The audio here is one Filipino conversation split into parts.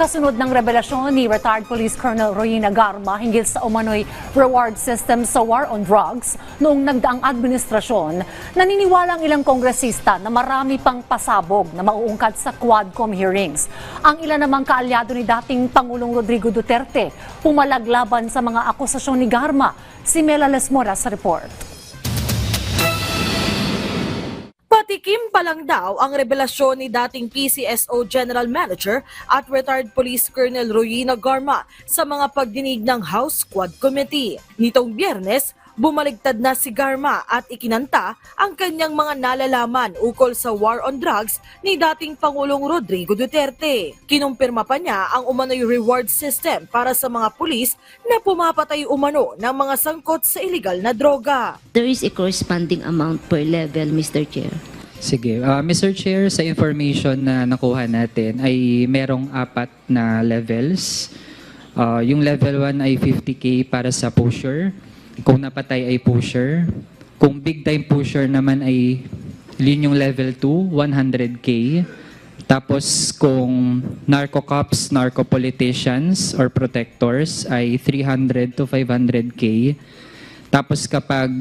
Kasunod ng revelasyon ni retired Police Colonel Royina Garma hinggil sa umano'y reward system sa war on drugs noong nagdaang administrasyon, naniniwala ang ilang kongresista na marami pang pasabog na mauungkad sa Quadcom hearings. Ang ilan namang kaalyado ni dating Pangulong Rodrigo Duterte pumalaglaban sa mga akusasyon ni Garma. Si Mela Lesmora sa report. Patikim pa lang daw ang revelasyon ni dating PCSO General Manager at retired Police Colonel Royina Garma sa mga pagdinig ng House Squad Committee. Nitong biyernes, bumaligtad na si Garma at ikinanta ang kanyang mga nalalaman ukol sa war on drugs ni dating Pangulong Rodrigo Duterte. Kinumpirma pa niya ang umano'y reward system para sa mga pulis na pumapatay umano ng mga sangkot sa illegal na droga. There is a corresponding amount per level, Mr. Chair. Sige. Ah, Mr. Chair, sa information na nakuha natin ay merong apat na levels. Ah, yung level 1 ay 50k para sa pusher. Kung napatay ay pusher. Kung big time pusher naman ay yun yung level 2, 100k. Tapos kung narco cops, narco politicians or protectors ay 300 to 500k. Tapos kapag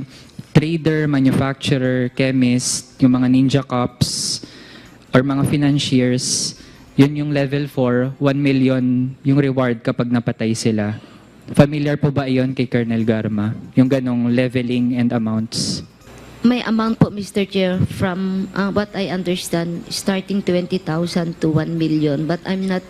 trader, manufacturer, chemist, yung mga ninja cops, or mga financiers, yun yung level 4, 1 million yung reward kapag napatay sila. Familiar po ba iyon kay Colonel Garma? Yung ganong leveling and amounts? May amount po, Mr. Chair, from uh, what I understand, starting 20,000 to 1 million. But I'm not,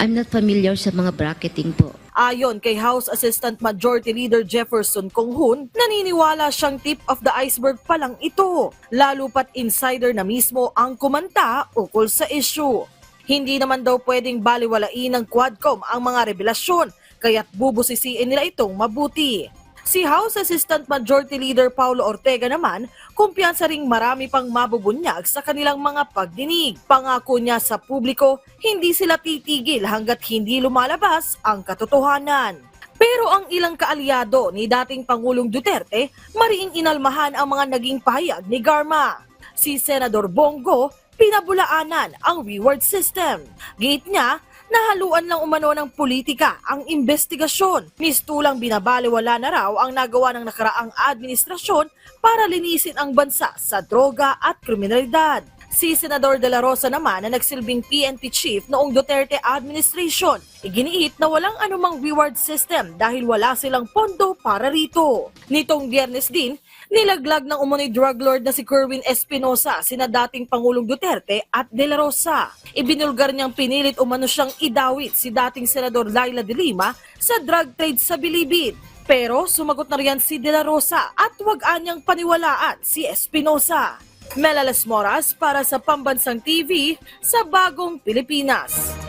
I'm not familiar sa mga bracketing po. Ayon kay House Assistant Majority Leader Jefferson Conghun, naniniwala siyang tip of the iceberg pa lang ito, lalo pat insider na mismo ang kumanta ukol sa issue. Hindi naman daw pwedeng baliwalain ng Quadcom ang mga revelasyon, kaya't bubusisiin nila itong mabuti. Si House Assistant Majority Leader Paulo Ortega naman, kumpiyansa ring marami pang mabubunyag sa kanilang mga pagdinig. Pangako niya sa publiko, hindi sila titigil hanggat hindi lumalabas ang katotohanan. Pero ang ilang kaalyado ni dating Pangulong Duterte, mariing inalmahan ang mga naging pahayag ni Garma. Si Senador Bongo, pinabulaanan ang reward system. Gate niya, nahaluan lang umano ng politika ang investigasyon. Mistulang binabaliwala na raw ang nagawa ng nakaraang administrasyon para linisin ang bansa sa droga at kriminalidad. Si Senador De La Rosa naman na nagsilbing PNP chief noong Duterte administration, iginiit na walang anumang reward system dahil wala silang pondo para rito. Nitong biyernes din, nilaglag ng umano'y drug lord na si Kerwin Espinosa, sina dating Pangulong Duterte at De La Rosa. Ibinulgar niyang pinilit umano siyang idawit si dating Senador Laila de Lima sa drug trade sa Bilibid. Pero sumagot na riyan si De La Rosa at wag anyang paniwalaan si Espinosa. Melales Moras para sa Pambansang TV sa Bagong Pilipinas.